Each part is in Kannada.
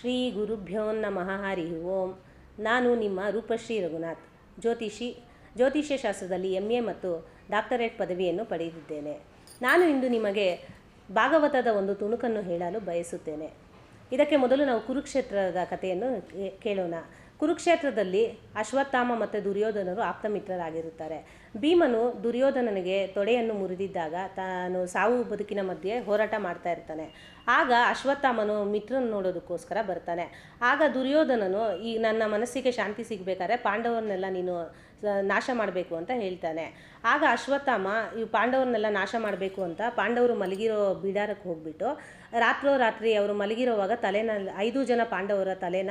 ಶ್ರೀ ಗುರುಭ್ಯೋ ನಮಃ, ಹರಿ ಓಂ. ನಾನು ನಿಮ್ಮ ರೂಪಶ್ರೀ ರಘುನಾಥ್. ಜ್ಯೋತಿಷಿ, ಜ್ಯೋತಿಷ್ಯ ಶಾಸ್ತ್ರದಲ್ಲಿ ಎಂ ಎ ಮತ್ತು ಡಾಕ್ಟರೇಟ್ ಪದವಿಯನ್ನು ಪಡೆದಿದ್ದೇನೆ. ನಾನು ಇಂದು ನಿಮಗೆ ಭಾಗವತದ ಒಂದು ತುಣುಕನ್ನು ಹೇಳಲು ಬಯಸುತ್ತೇನೆ. ಇದಕ್ಕೆ ಮೊದಲು ನಾವು ಕುರುಕ್ಷೇತ್ರದ ಕಥೆಯನ್ನು ಕೇಳೋಣ. ಕುರುಕ್ಷೇತ್ರದಲ್ಲಿ ಅಶ್ವತ್ಥಾಮ ಮತ್ತು ದುರ್ಯೋಧನರು ಆಪ್ತ ಮಿತ್ರರಾಗಿರುತ್ತಾರೆ ಭೀಮನು ದುರ್ಯೋಧನನಿಗೆ ತೊಡೆಯನ್ನು ಮುರಿದಿದ್ದಾಗ ತಾನು ಸಾವು ಬದುಕಿನ ಮಧ್ಯೆ ಹೋರಾಟ ಮಾಡ್ತಾ ಇರ್ತಾನೆ. ಆಗ ಅಶ್ವತ್ಥಾಮನು ಮಿತ್ರನ ನೋಡೋದಕ್ಕೋಸ್ಕರ ಬರ್ತಾನೆ. ಆಗ ದುರ್ಯೋಧನನು, ಈ ನನ್ನ ಮನಸ್ಸಿಗೆ ಶಾಂತಿ ಸಿಗಬೇಕಾದ್ರೆ ಪಾಂಡವರನ್ನೆಲ್ಲ ನೀನು ನಾಶ ಮಾಡಬೇಕು ಅಂತ ಹೇಳ್ತಾನೆ. ಆಗ ಅಶ್ವತ್ಥಾಮ ಈ ಪಾಂಡವರನ್ನೆಲ್ಲ ನಾಶ ಮಾಡಬೇಕು ಅಂತ ಪಾಂಡವರು ಮಲಗಿರೋ ಬಿಡಾರಕ್ಕೆ ಹೋಗ್ಬಿಟ್ಟು ರಾತ್ರೋ ರಾತ್ರಿ ಅವರು ಮಲಗಿರೋವಾಗ ತಲೆನ, ಐದು ಜನ ಪಾಂಡವರ ತಲೆನ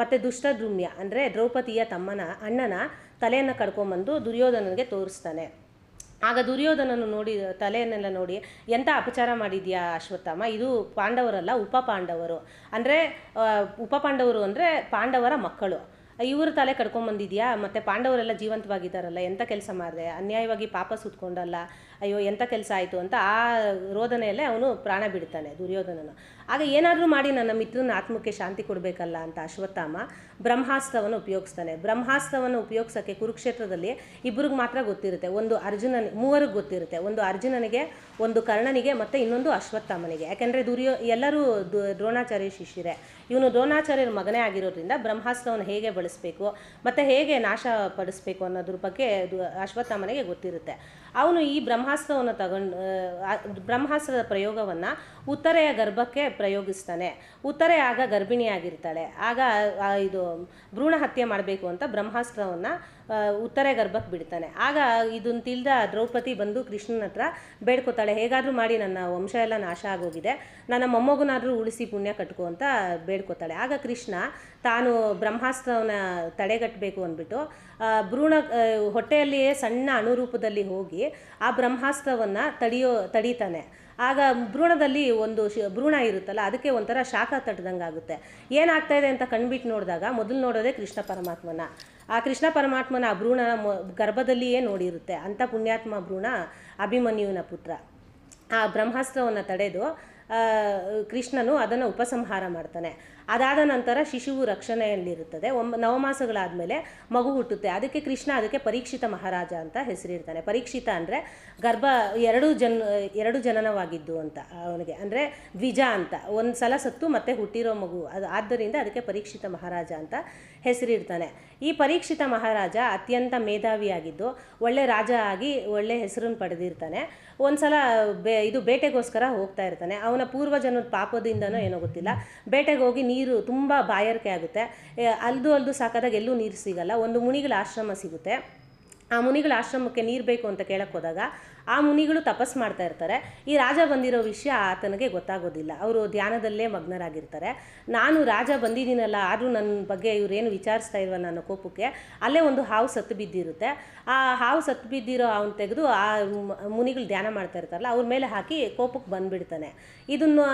ಮತ್ತು ದುಷ್ಟದ್ರುಮ್ಯ, ಅಂದರೆ ದ್ರೌಪದಿಯ ತಮ್ಮನ, ಅಣ್ಣನ ತಲೆಯನ್ನು ಕಡ್ಕೊಂಬಂದು ದುರ್ಯೋಧನನಿಗೆ ತೋರಿಸ್ತಾನೆ. ಆಗ ದುರ್ಯೋಧನನು ನೋಡಿ, ತಲೆಯನ್ನೆಲ್ಲ ನೋಡಿ ಎಂಥ ಅಪಚಾರ ಮಾಡಿದ್ಯಾ ಅಶ್ವತ್ಥಾಮ? ಇದು ಪಾಂಡವರಲ್ಲ, ಉಪ ಪಾಂಡವರು. ಅಂದರೆ ಉಪ ಪಾಂಡವರು ಅಂದರೆ ಪಾಂಡವರ ಮಕ್ಕಳು. ಇವರು ತಲೆ ಕಡ್ಕೊಂಬಂದಿದ್ಯಾ? ಮತ್ತು ಪಾಂಡವರೆಲ್ಲ ಜೀವಂತವಾಗಿದ್ದಾರಲ್ಲ ಎಂಥ ಕೆಲಸ ಮಾಡಿದೆ? ಅನ್ಯಾಯವಾಗಿ ಪಾಪ ಸುತ್ಕೊಂಡಲ್ಲ. ಅಯ್ಯೋ ಎಂಥ ಕೆಲಸ ಆಯಿತು ಅಂತ ಆ ರೋದನೆಯಲ್ಲೇ ಅವನು ಪ್ರಾಣ ಬಿಡ್ತಾನೆ ದುರ್ಯೋಧನನ. ಆಗ ಏನಾದರೂ ಮಾಡಿ ನನ್ನ ಮಿತ್ರನ ಆತ್ಮಕ್ಕೆ ಶಾಂತಿ ಕೊಡಬೇಕಲ್ಲ ಅಂತ ಅಶ್ವತ್ಥಾಮ ಬ್ರಹ್ಮಾಸ್ತ್ರವನ್ನು ಉಪಯೋಗಿಸ್ತಾನೆ. ಬ್ರಹ್ಮಾಸ್ತ್ರವನ್ನು ಉಪಯೋಗಿಸೋಕ್ಕೆ ಕುರುಕ್ಷೇತ್ರದಲ್ಲಿ ಇಬ್ಬರಿಗೆ ಮಾತ್ರ ಗೊತ್ತಿರುತ್ತೆ. ಒಂದು ಅರ್ಜುನನ, ಮೂವರಿಗೆ ಗೊತ್ತಿರುತ್ತೆ. ಒಂದು ಅರ್ಜುನನಿಗೆ, ಒಂದು ಕರ್ಣನಿಗೆ ಮತ್ತು ಇನ್ನೊಂದು ಅಶ್ವತ್ಥಾಮನಿಗೆ. ಯಾಕೆಂದರೆ ದುರ್ಯೋ, ಎಲ್ಲರೂ ದ್ರೋಣಾಚಾರ್ಯ ಶಿಷ್ಯರೇ. ಇವನು ದ್ರೋಣಾಚಾರ್ಯರ ಮಗನೇ ಆಗಿರೋದ್ರಿಂದ ಬ್ರಹ್ಮಾಸ್ತ್ರವನ್ನು ಹೇಗೆ ಬಳಸಬೇಕು, ಮತ್ತು ಹೇಗೆ ನಾಶ ಪಡಿಸ್ಬೇಕು ಅನ್ನೋದ್ರ ಬಗ್ಗೆ ಅಶ್ವತ್ಥಾಮನಿಗೆ ಗೊತ್ತಿರುತ್ತೆ. ಅವನು ಈ ಬ್ರಹ್ಮಾಸ್ತ್ರವನ್ನು ತಗೊಂಡು ಬ್ರಹ್ಮಾಸ್ತ್ರದ ಪ್ರಯೋಗವನ್ನು ಉತ್ತರೆಯ ಗರ್ಭಕ್ಕೆ ಪ್ರಯೋಗಿಸ್ತಾನೆ. ಉತ್ತರೆ ಆಗ ಗರ್ಭಿಣಿಯಾಗಿರ್ತಾಳೆ. ಆಗ ಇದು ಭ್ರೂಣ ಹತ್ಯೆ ಮಾಡಬೇಕು ಅಂತ ಬ್ರಹ್ಮಾಸ್ತ್ರವನ್ನು ಉತ್ತರೆ ಗರ್ಭಕ್ಕೆ ಬಿಡ್ತಾನೆ. ಆಗ ಇದನ್ನು ತಿಳಿದ ದ್ರೌಪದಿ ಬಂದು ಕೃಷ್ಣನ ಹತ್ರ ಬೇಡ್ಕೋತಾಳೆ, ಹೇಗಾದರೂ ಮಾಡಿ ನನ್ನ ವಂಶ ಎಲ್ಲ ನಾಶ ಆಗೋಗಿದೆ, ನನ್ನ ಮೊಮ್ಮಗನಾದರೂ ಉಳಿಸಿ ಪುಣ್ಯ ಕಟ್ಕೋ ಅಂತ ಬೇಡ್ಕೋತಾಳೆ. ಆಗ ಕೃಷ್ಣ ತಾನು ಬ್ರಹ್ಮಾಸ್ತ್ರವನ್ನು ತಡೆಗಟ್ಟಬೇಕು ಅಂದ್ಬಿಟ್ಟು ಭ್ರೂಣ ಹೊಟ್ಟೆಯಲ್ಲಿಯೇ ಸಣ್ಣ ಅಣುರೂಪದಲ್ಲಿ ಹೋಗಿ ಆ ಬ್ರಹ್ಮಾಸ್ತ್ರವನ್ನು ತಡೆಯೋ, ತಡೀತಾನೆ. ಆಗ ಭ್ರೂಣದಲ್ಲಿ ಒಂದು ಶಿ ಭ್ರೂಣ ಇರುತ್ತಲ್ಲ, ಅದಕ್ಕೆ ಒಂಥರ ಶಾಖ ತಟ್ಟದಂಗೆ ಆಗುತ್ತೆ ಏನಾಗ್ತಾ ಇದೆ ಅಂತ ಕಣ್ಬಿಟ್ಟು ನೋಡಿದಾಗ ಮೊದಲು ನೋಡೋದೇ ಕೃಷ್ಣ ಪರಮಾತ್ಮನ. ಆ ಕೃಷ್ಣ ಪರಮಾತ್ಮನ ಆ ಭ್ರೂಣ ಗರ್ಭದಲ್ಲಿಯೇ ನೋಡಿರುತ್ತೆ. ಅಂಥ ಪುಣ್ಯಾತ್ಮ ಭ್ರೂಣ ಅಭಿಮನ್ಯುವಿನ ಪುತ್ರ. ಆ ಬ್ರಹ್ಮಾಸ್ತ್ರವನ್ನು ತಡೆದು ಕೃಷ್ಣನು ಅದನ್ನು ಉಪಸಂಹಾರ ಮಾಡ್ತಾನೆ. ಅದಾದ ನಂತರ ಶಿಶುವು ರಕ್ಷಣೆಯಲ್ಲಿರುತ್ತದೆ. ಒಂಬ, ನವಮಾಸಗಳಾದಮೇಲೆ ಮಗು ಹುಟ್ಟುತ್ತೆ. ಅದಕ್ಕೆ ಕೃಷ್ಣ ಅದಕ್ಕೆ ಪರೀಕ್ಷಿತ ಮಹಾರಾಜ ಅಂತ ಹೆಸರಿಡ್ತಾನೆ. ಪರೀಕ್ಷಿತ ಅಂದರೆ ಗರ್ಭ ಎರಡು ಜನ, ಎರಡು ಜನನವಾಗಿದ್ದು ಅಂತ ಅವನಿಗೆ. ಅಂದರೆ ದ್ವಿಜ ಅಂತ. ಒಂದು ಸಲ ಸತ್ತು ಮತ್ತೆ ಹುಟ್ಟಿರೋ ಮಗು. ಅದು ಆದ್ದರಿಂದ ಅದಕ್ಕೆ ಪರೀಕ್ಷಿತ ಮಹಾರಾಜ ಅಂತ ಹೆಸರಿಡ್ತಾನೆ. ಈ ಪರೀಕ್ಷಿತ ಮಹಾರಾಜ ಅತ್ಯಂತ ಮೇಧಾವಿಯಾಗಿದ್ದು, ಒಳ್ಳೆ ರಾಜ ಆಗಿ ಒಳ್ಳೆ ಹೆಸರನ್ನು ಪಡೆದಿರ್ತಾನೆ. ಒಂದ್ಸಲ ಬೇ, ಇದು ಬೇಟೆಗೋಸ್ಕರ ಹೋಗ್ತಾ ಇರ್ತಾನೆ. ಅವನ ಪೂರ್ವಜನದ ಪಾಪದಿಂದನೋ ಏನೋ ಗೊತ್ತಿಲ್ಲ. ಬೇಟೆಗೆ ಹೋಗಿ ನೀರು ತುಂಬ ಬಾಯಾರಿಕೆ ಆಗುತ್ತೆ. ಅಲ್ದು ಅಲ್ದು ಸಾಕಾದಾಗ ಎಲ್ಲೂ ನೀರು ಸಿಗಲ್ಲ. ಒಂದು ಮುನಿಗಳ ಆಶ್ರಮ ಸಿಗುತ್ತೆ. ಆ ಮುನಿಗಳ ಆಶ್ರಮಕ್ಕೆ ನೀರು ಬೇಕು ಅಂತ ಕೇಳಕ್ಕೆ ಹೋದಾಗ ಆ ಮುನಿಗಳು ತಪಸ್ ಮಾಡ್ತಾ ಇರ್ತಾರೆ. ಈ ರಾಜ ಬಂದಿರೋ ವಿಷಯ ಆತನಿಗೆ ಗೊತ್ತಾಗೋದಿಲ್ಲ. ಅವರು ಧ್ಯಾನದಲ್ಲೇ ಮಗ್ನರಾಗಿರ್ತಾರೆ. ನಾನು ರಾಜ ಬಂದಿದ್ದೀನಲ್ಲ, ಆದರೂ ನನ್ನ ಬಗ್ಗೆ ಇವರೇನು ವಿಚಾರಿಸ್ತಾ ಇಲ್ವಲ್ಲ ಅನ್ನೋ ಕೋಪಕ್ಕೆ ಅಲ್ಲೇ ಒಂದು ಹಾವು ಸತ್ತು ಬಿದ್ದಿರುತ್ತೆ. ಆ ಹಾವು ಸತ್ತು ಬಿದ್ದಿರೋ ಅವನು ತೆಗೆದು ಆ ಮುನಿಗಳು ಧ್ಯಾನ ಮಾಡ್ತಾ ಇರ್ತಾರಲ್ಲ, ಅವ್ರ ಮೇಲೆ ಹಾಕಿ ಕೋಪಕ್ಕೆ ಬಂದ್ಬಿಡ್ತಾನೆ. ಇದನ್ನು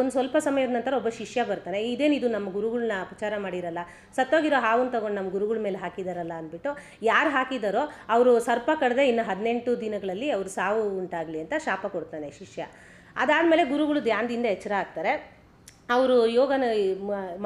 ಒಂದು ಸ್ವಲ್ಪ ಸಮಯದ ನಂತರ ಒಬ್ಬ ಶಿಷ್ಯ ಬರ್ತಾನೆ. ಇದೇನು ಇದು ನಮ್ಮ ಗುರುಗಳನ್ನ ಅಪಚಾರ ಮಾಡಿರಲ್ಲ? ಸತ್ತೋಗಿರೋ ಹಾವನ್ನು ತಗೊಂಡು ನಮ್ಮ ಗುರುಗಳ ಮೇಲೆ ಹಾಕಿದಾರಲ್ಲ ಅಂದ್ಬಿಟ್ಟು, ಯಾರು ಹಾಕಿದಾರೋ, ಅವರು ಸರ್ಪ ಕಡದೆ ಇನ್ನು ಹದಿನೆಂಟು ದಿನಗಳಲ್ಲಿ ಅವರು ಸಾವು ಉಂಟಾಗಲಿ ಅಂತ ಶಾಪ ಕೊಡ್ತಾನೆ ಶಿಷ್ಯ. ಅದಾದಮೇಲೆ ಗುರುಗಳು ಧ್ಯಾನದಿಂದ ಎಚ್ಚರ ಆಗ್ತಾರೆ. ಅವರು ಯೋಗನ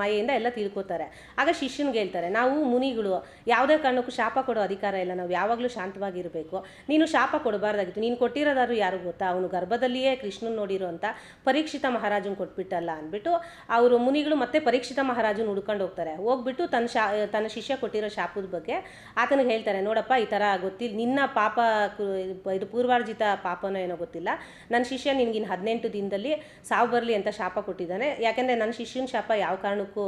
ಮಾಯೆಯಿಂದ ಎಲ್ಲ ತಿಳ್ಕೊತಾರೆ. ಆಗ ಶಿಷ್ಯನಿಗೆ ಹೇಳ್ತಾರೆ, ನಾವು ಮುನಿಗಳು, ಯಾವುದೇ ಕಾರಣಕ್ಕೂ ಶಾಪ ಕೊಡೋ ಅಧಿಕಾರ ಇಲ್ಲ. ನಾವು ಯಾವಾಗಲೂ ಶಾಂತವಾಗಿರಬೇಕು. ನೀನು ಶಾಪ ಕೊಡಬಾರ್ದಾಗಿತ್ತು. ನೀನು ಕೊಟ್ಟಿರೋದಾದ್ರು ಯಾರು ಗೊತ್ತಾ? ಅವನು ಗರ್ಭದಲ್ಲಿಯೇ ಕೃಷ್ಣನ್ ನೋಡಿರೋ ಅಂತ ಪರೀಕ್ಷಿತ ಮಹಾರಾಜನ್ ಕೊಟ್ಬಿಟ್ಟಲ್ಲ ಅಂದ್ಬಿಟ್ಟು ಅವರು ಮುನಿಗಳು ಮತ್ತೆ ಪರೀಕ್ಷಿತ ಮಹಾರಾಜನ್ ಹುಡ್ಕೊಂಡು ಹೋಗ್ತಾರೆ. ಹೋಗ್ಬಿಟ್ಟು ತನ್ನ ಶಾ, ತನ್ನ ಶಿಷ್ಯ ಕೊಟ್ಟಿರೋ ಶಾಪದ ಬಗ್ಗೆ ಆತನಿಗೆ ಹೇಳ್ತಾರೆ, ನೋಡಪ್ಪ, ಈ ಥರ ಗೊತ್ತಿಲ್ಲ ನಿನ್ನ ಪಾಪ ಇದು ಪೂರ್ವಾರ್ಜಿತ ಪಾಪನೋ ಏನೋ ಗೊತ್ತಿಲ್ಲ. ನನ್ನ ಶಿಷ್ಯ ನಿನ್ಗಿನ್ನು ಹದಿನೆಂಟು ದಿನದಲ್ಲಿ ಸಾವು ಬರಲಿ ಅಂತ ಶಾಪ ಕೊಟ್ಟಿದ್ದಾನೆ. ಯಾಕೆಂದರೆ ನನ್ನ ಶಿಷ್ಯನ ಶಾಪ ಯಾವ ಕಾರಣಕ್ಕೂ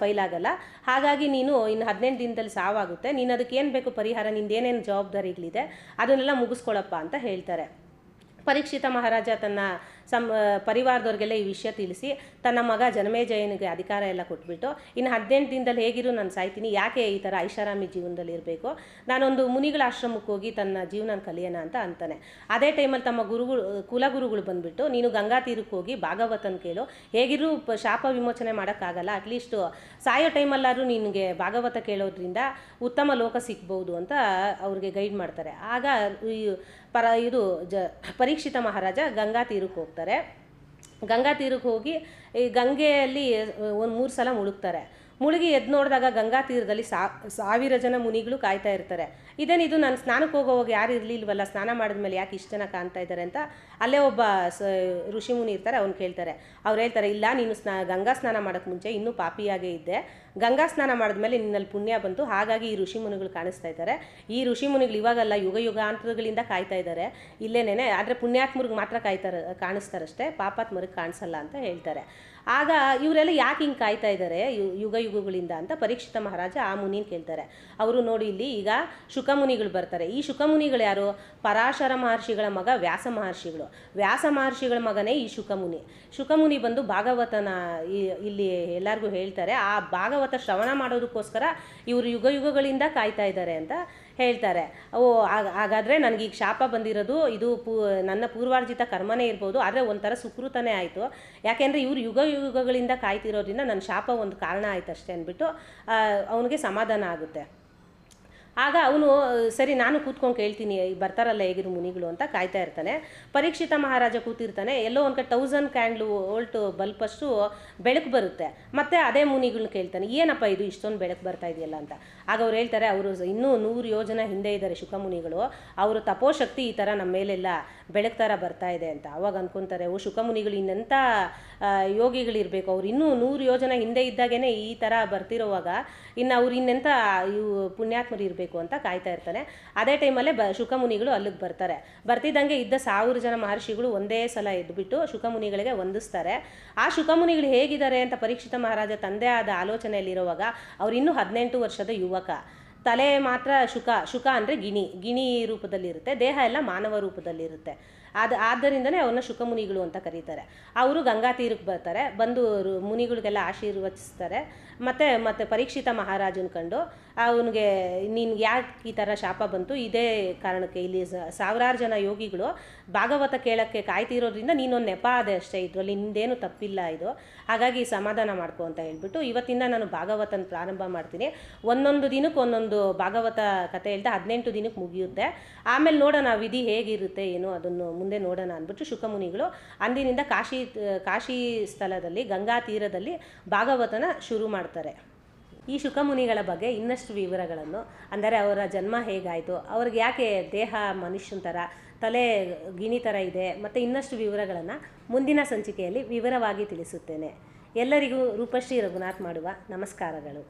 ಫೈಲ್ ಆಗಲ್ಲ. ಹಾಗಾಗಿ ನೀನು ಇನ್ನು ಹದಿನೆಂಟು ದಿನದಲ್ಲಿ ಸಾವಾಗುತ್ತೆ. ನೀನು ಅದಕ್ಕೆ ಏನು ಬೇಕು ಪರಿಹಾರ? ನಿಂದೇನೇನು ಜವಾಬ್ದಾರಿಗಳಿದೆ? ಅದನ್ನೆಲ್ಲ ಮುಗಿಸ್ಕೊಳಪ್ಪ ಅಂತ ಹೇಳ್ತಾರೆ. ಪರೀಕ್ಷಿತ ಮಹಾರಾಜ ತನ್ನ ಸಂ ಪರಿವಾರದವ್ರಿಗೆಲ್ಲ ಈ ವಿಷಯ ತಿಳಿಸಿ ತನ್ನ ಮಗ ಜನಮೇಜಯನಿಗೆ ಅಧಿಕಾರ ಎಲ್ಲ ಕೊಟ್ಬಿಟ್ಟು, ಇನ್ನು ಹದಿನೆಂಟು ದಿನದಲ್ಲಿ ಹೇಗಿರು ನಾನು ಸಾಯ್ತೀನಿ, ಯಾಕೆ ಈ ಥರ ಐಷಾರಾಮಿ ಜೀವನದಲ್ಲಿ ಇರಬೇಕು, ನಾನೊಂದು ಮುನಿಗಳ ಆಶ್ರಮಕ್ಕೆ ಹೋಗಿ ತನ್ನ ಜೀವನ ಕಲಿಯೋಣ ಅಂತ ಅಂತಾನೆ. ಅದೇ ಟೈಮಲ್ಲಿ ತಮ್ಮ ಗುರುಗಳು, ಕುಲಗುರುಗಳು ಬಂದುಬಿಟ್ಟು, ನೀನು ಗಂಗಾ ತೀರಕ್ಕೆ ಹೋಗಿ ಭಾಗವತನ ಕೇಳು, ಹೇಗಿರು ಶಾಪ ವಿಮೋಚನೆ ಮಾಡೋಕ್ಕಾಗಲ್ಲ ಅಟ್ಲೀಸ್ಟು ಸಾಯೋ ಟೈಮಲ್ಲಾದರೂ ನಿನಗೆ ಭಾಗವತ ಕೇಳೋದ್ರಿಂದ ಉತ್ತಮ ಲೋಕ ಸಿಗ್ಬೋದು ಅಂತ ಅವ್ರಿಗೆ ಗೈಡ್ ಮಾಡ್ತಾರೆ. ಆಗ ಪರ, ಇದು ಜ ಪರೀಕ್ಷಿತ ಮಹಾರಾಜ ಗಂಗಾ ತೀರಕ್ಕೆ ಹೋಗ್ತಾರೆ. ಗಂಗಾ ತೀರಕ್ಕೆ ಹೋಗಿ ಈ ಗಂಗೆಯಲ್ಲಿ ಒಂದು ಮೂರು ಸಲ ಮುಳುಗ್ತಾರೆ. ಮುಳುಗಿ ಎದ್ದು ನೋಡಿದಾಗ ಗಂಗಾ ತೀರದಲ್ಲಿ ಸಾ, ಸಾವಿರ ಜನ ಮುನಿಗಳು ಕಾಯ್ತಾ ಇರ್ತಾರೆ. ಇದೇನಿದು ನಾನು ಸ್ನಾನಕ್ಕೆ ಹೋಗೋವಾಗ ಯಾರು ಇರಲಿಲ್ವಲ್ಲ, ಸ್ನಾನ ಮಾಡಿದ ಮೇಲೆ ಯಾಕೆ ಇಷ್ಟು ಜನ ಕಾಣ್ತಾ ಇದ್ದಾರೆ ಅಂತ ಅಲ್ಲೇ ಒಬ್ಬ ಸ, ಋಷಿ ಮುನಿ ಇರ್ತಾರೆ, ಅವ್ನು ಕೇಳ್ತಾರೆ. ಅವ್ರು ಹೇಳ್ತಾರೆ, ಇಲ್ಲ, ನೀನು ಸ್ನಾ, ಗಂಗಾ ಸ್ನಾನ ಮಾಡೋಕ್ಕೆ ಮುಂಚೆ ಇನ್ನೂ ಪಾಪಿಯಾಗೇ ಇದ್ದೆ. ಗಂಗಾ ಸ್ನಾನ ಮಾಡಿದ್ಮೇಲೆ ನಿನ್ನಲ್ಲಿ ಪುಣ್ಯ ಬಂತು. ಹಾಗಾಗಿ ಈ ಋಷಿ ಮುನಿಗಳು ಕಾಣಿಸ್ತಾ ಇದ್ದಾರೆ. ಈ ಋಷಿ ಮುನಿಗಳು ಇವಾಗಲ್ಲ ಯುಗ ಯುಗಾಂತರಗಳಿಂದ ಕಾಯ್ತಾ ಇದ್ದಾರೆ ಇಲ್ಲೇನೇನೆ, ಆದರೆ ಪುಣ್ಯಾತ್ಮರಿಗೆ ಮಾತ್ರ ಕಾಯ್ತಾರೆ, ಕಾಣಿಸ್ತಾರಷ್ಟೇ. ಪಾಪಾತ್ಮರಿಗೆ ಕಾಣಿಸಲ್ಲ ಅಂತ ಹೇಳ್ತಾರೆ. ಆಗ ಇವರೆಲ್ಲ ಯಾಕೆ ಹಿಂಗೆ ಕಾಯ್ತಾ ಇದ್ದಾರೆ ಯುಗ ಯುಗಗಳಿಂದ ಅಂತ ಪರೀಕ್ಷಿತ ಮಹಾರಾಜ ಆ ಮುನಿನ ಕೇಳ್ತಾರೆ. ಅವರು ನೋಡಿ ಇಲ್ಲಿ ಈಗ ಶುಕಮುನಿಗಳು ಬರ್ತಾರೆ. ಈ ಶುಕಮುನಿಗಳು ಯಾರು? ಪರಾಶರ ಮಹರ್ಷಿಗಳ ಮಗ ವ್ಯಾಸ ಮಹರ್ಷಿಗಳು. ವ್ಯಾಸ ಮಹರ್ಷಿಗಳ ಮಗನೇ ಈ ಶುಕಮುನಿ ಶುಕಮುನಿ ಬಂದು ಭಾಗವತನ ಇಲ್ಲಿ ಎಲ್ಲರಿಗೂ ಹೇಳ್ತಾರೆ. ಆ ಭಾಗವತ ಶ್ರವಣ ಮಾಡೋದಕ್ಕೋಸ್ಕರ ಇವರು ಯುಗ ಯುಗಗಳಿಂದ ಕಾಯ್ತಾ ಇದ್ದಾರೆ ಅಂತ ಹೇಳ್ತಾರೆ. ಓ ಹಾಗಾದರೆ ನನಗೆ ಈಗ ಶಾಪ ಬಂದಿರೋದು, ಇದು ಪೂ, ನನ್ನ ಪೂರ್ವಾರ್ಜಿತ ಕರ್ಮನೇ ಇರ್ಬೋದು, ಆದರೆ ಒಂಥರ ಸುಕೃತನೇ ಆಯಿತು. ಯಾಕೆಂದರೆ ಇವರು ಯುಗ ಯುಗಗಳಿಂದ ಕಾಯ್ತಿರೋದ್ರಿಂದ ನನ್ನ ಶಾಪ ಒಂದು ಕಾರಣ ಆಯ್ತು ಅಷ್ಟೇ ಅಂದ್ಬಿಟ್ಟು ಅವನಿಗೆ ಸಮಾಧಾನ ಆಗುತ್ತೆ. ಆಗ ಅವನು, ಸರಿ, ನಾನು ಕೂತ್ಕೊಂಡು ಕೇಳ್ತೀನಿ ಬರ್ತಾರಲ್ಲ ಹೇಗಿರು ಮುನಿಗಳು ಅಂತ ಕಾಯ್ತಾ ಇರ್ತಾನೆ. ಪರೀಕ್ಷಿತ ಮಹಾರಾಜ ಕೂತಿರ್ತಾನೆ. ಎಲ್ಲೋ ಒಂದು ಕಡೆ ತೌಸಂಡ್ ಕ್ಯಾಂಡ್ಲು ಓಲ್ಟ್ ಬಲ್ಪಷ್ಟು ಬೆಳಕು ಬರುತ್ತೆ. ಮತ್ತೆ ಅದೇ ಮುನಿಗಳನ್ನ ಕೇಳ್ತಾನೆ, ಏನಪ್ಪ ಇದು ಇಷ್ಟೊಂದು ಬೆಳಕು ಬರ್ತಾ ಇದೆಯಲ್ಲ ಅಂತ. ಆಗ ಅವ್ರು ಹೇಳ್ತಾರೆ, ಅವರು ಇನ್ನೂ ನೂರು ಯೋಜನ ಹಿಂದೆ ಇದ್ದಾರೆ ಶುಕಮುನಿಗಳು ಅವರು ತಪೋಶಕ್ತಿ ಈ ಥರ ನಮ್ಮ ಮೇಲೆಲ್ಲ ಬೆಳಕು ಥರ ಬರ್ತಾ ಇದೆ ಅಂತ. ಅವಾಗ ಅನ್ಕೊಂತಾರೆ, ಓ ಶುಕಮುನಿಗಳು ಇನ್ನೆಂಥ ಯೋಗಿಗಳಿರಬೇಕು. ಅವ್ರು ಇನ್ನೂ ನೂರು ಯೋಜನ ಹಿಂದೆ ಇದ್ದಾಗೇನೆ ಈ ಥರ ಬರ್ತಿರೋವಾಗ, ಇನ್ನು ಅವ್ರು ಇನ್ನೆಂಥ ಇವು ಪುಣ್ಯಾತ್ಮರು ಇರಬೇಕು. ಅಂತ ಕಾಯ್ತಾ ಇರ್ತಾನೆ. ಅದೇ ಟೈಮಲ್ಲೇ ಬ ಶುಕಮುನಿಗಳು ಅಲ್ಲಿಗೆ ಬರ್ತಾರೆ. ಬರ್ತಿದ್ದಂಗೆ ಇದ್ದ ಸಾವಿರ ಜನ ಮಹರ್ಷಿಗಳು ಒಂದೇ ಸಲ ಎದ್ದುಬಿಟ್ಟು ಶುಕಮುನಿಗಳಿಗೆ ವಂದಿಸ್ತಾರೆ. ಆ ಶುಕಮುನಿಗಳು ಹೇಗಿದ್ದಾರೆ ಅಂತ ಪರೀಕ್ಷಿತ ಮಹಾರಾಜ ತಂದೆ ಆದ ಆಲೋಚನೆಯಲ್ಲಿರುವಾಗ ಅವರು ಇನ್ನೂ ಹದಿನೆಂಟು ವರ್ಷದ ಯುವಕ. ತಲೆ ಮಾತ್ರ ಶುಕ ಶುಕ ಅಂದರೆ ಗಿಣಿ ಗಿಣಿ ರೂಪದಲ್ಲಿರುತ್ತೆ, ದೇಹ ಎಲ್ಲ ಮಾನವ ರೂಪದಲ್ಲಿರುತ್ತೆ. ಅದು ಆದ್ದರಿಂದನೇ ಅವ್ರನ್ನ ಶುಕಮುನಿಗಳು ಅಂತ ಕರೀತಾರೆ. ಅವರು ಗಂಗಾ ತೀರಕ್ಕೆ ಬರ್ತಾರೆ, ಬಂದು ಮುನಿಗಳಿಗೆಲ್ಲ ಆಶೀರ್ವಚಿಸ್ತಾರೆ. ಮತ್ತು ಮತ್ತು ಪರೀಕ್ಷಿತ ಮಹಾರಾಜನ ಕಂಡು ಅವನಿಗೆ ನಿನ್ಗೆ ಯಾಕೆ ಈ ಥರ ಶಾಪ ಬಂತು? ಇದೇ ಕಾರಣಕ್ಕೆ ಇಲ್ಲಿ ಸಾವಿರಾರು ಜನ ಯೋಗಿಗಳು ಭಾಗವತ ಕೇಳೋಕ್ಕೆ ಕಾಯ್ತಿರೋದ್ರಿಂದ ನೀನೊಂದು ನೆಪ ಅದೇ ಅಷ್ಟೇ, ಇದರಲ್ಲಿ ನಿಂದೇನು ತಪ್ಪಿಲ್ಲ ಇದು. ಹಾಗಾಗಿ ಸಮಾಧಾನ ಮಾಡ್ಕೊ ಅಂತ ಹೇಳ್ಬಿಟ್ಟು ಇವತ್ತಿಂದ ನಾನು ಭಾಗವತನ ಪ್ರಾರಂಭ ಮಾಡ್ತೀನಿ. ಒಂದೊಂದು ದಿನಕ್ಕೆ ಒಂದೊಂದು ಭಾಗವತ ಕತೆ ಹೇಳ್ತಾ ಹದಿನೆಂಟು ದಿನಕ್ಕೆ ಮುಗಿಯುತ್ತೆ. ಆಮೇಲೆ ನೋಡೋಣ ವಿಧಿ ಹೇಗಿರುತ್ತೆ, ಏನು ಅದನ್ನು ಮುಂದೆ ನೋಡೋಣ ಅಂದ್ಬಿಟ್ಟು ಶುಕಮುನಿಗಳು ಅಂದಿನಿಂದ ಕಾಶಿ ಕಾಶಿ ಸ್ಥಳದಲ್ಲಿ, ಗಂಗಾ ತೀರದಲ್ಲಿ ಭಾಗವತನ ಶುರು ಮಾಡ್ತಾರೆ. ಈ ಶುಕಮುನಿಗಳ ಬಗ್ಗೆ ಇನ್ನಷ್ಟು ವಿವರಗಳನ್ನು, ಅಂದರೆ ಅವರ ಜನ್ಮ ಹೇಗಾಯಿತು, ಅವ್ರಿಗೆ ಯಾಕೆ ದೇಹ ಮನುಷ್ಯನ ಥರ ತಲೆ ಗಿಣಿ ಥರ ಇದೆ, ಮತ್ತು ಇನ್ನಷ್ಟು ವಿವರಗಳನ್ನು ಮುಂದಿನ ಸಂಚಿಕೆಯಲ್ಲಿ ವಿವರವಾಗಿ ತಿಳಿಸುತ್ತೇನೆ. ಎಲ್ಲರಿಗೂ ರೂಪಶ್ರೀ ರಘುನಾಥ್ ಮಾಡುವ ನಮಸ್ಕಾರಗಳು.